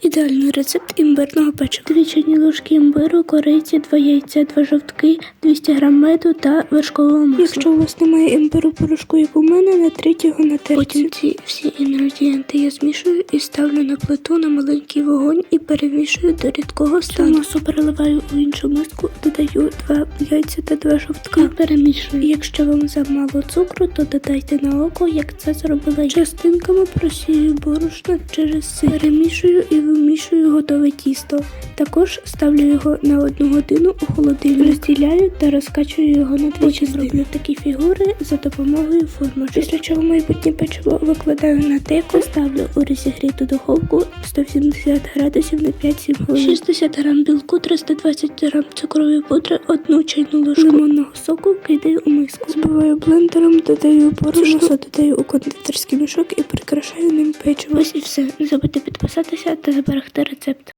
Ідеальний рецепт імбирного печива. Дві чайні ложки імбиру, кориці, два яйця, два жовтки, 200 г меду та вершкового масла. Якщо у вас немає імбиру порошку, як у мене, натріть його на терці. Потім ці всі інгредієнти я змішую і ставлю на плиту на маленький вогонь і перемішую до рідкого стану. Масу переливаю у іншу миску, додаю два яйця та два жовтка. І перемішую. Якщо вам замало цукру, то додайте на око, як це зробила я. Частинками просію борошно через сир. Перемішую і вимішую готове тісто. Також ставлю його на одну годину у холодильник. Розділяю та розкачую його на дві частини. Роблю такі фігури за допомогою формочок. Після чого майбутнє печиво викладаю на деко, ставлю у розігріту духовку 170 градусів на 5-7 хвилин. 60 грам білку, 320 грам цукрової пудри, одну чайну ложку лимонного соку кидаю у миску. Збиваю блендером, додаю борошно, додаю у кондитерський мішок і прикрашаю ним печиво. Ось і все. Не забудьте підписатися та зберегти рецепт.